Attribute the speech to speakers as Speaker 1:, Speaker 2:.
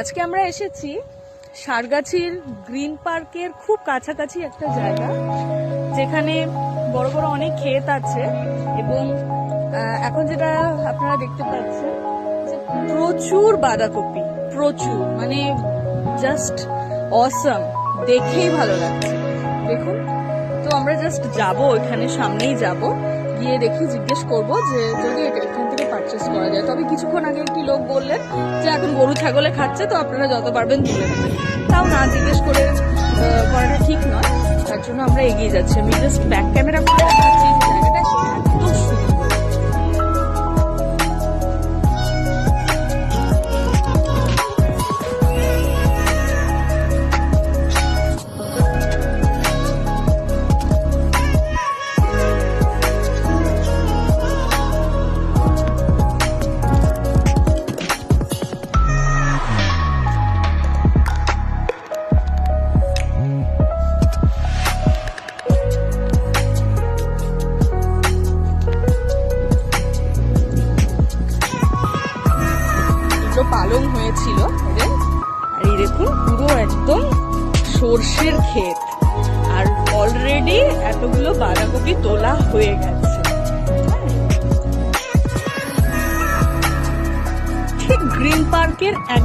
Speaker 1: আজকে আমরা এসেছি সারগাছির গ্রিন পার্কের খুব কাছাকাছি একটা জায়গা, যেখানে বড় বড় অনেক ক্ষেত আছে এবং এখন যেটা আপনারা দেখতে পাচ্ছেন প্রচুর বাঁধাকপি, প্রচুর মানে জাস্ট অসম দেখেই ভালো লাগছে। দেখুন, তো আমরা জাস্ট যাব ওইখানে সামনেই যাব। গিয়ে দেখি জিজ্ঞেস করব যে যদি এটা এখান থেকে পারচেস করা যায়। তবে কিছুক্ষণ আগে একটি লোক বললেন যে, এখন গরু ছাগলে খাচ্ছে, তো আপনারা যত পারবেন তুলে তাও না জিজ্ঞেস করে করাটা ঠিক নয়। তার জন্য আমরা এগিয়ে যাচ্ছি। আমি জাস্ট ব্যাক ক্যামেরা করে পালং হয়েছিল। আর এই দেখুন, পুরো একদম সর্ষের ক্ষেত। আর অলরেডি এতগুলো বাঁধাকপি তোলা হয়ে গেছে। ঠিক গ্রিন পার্কের এক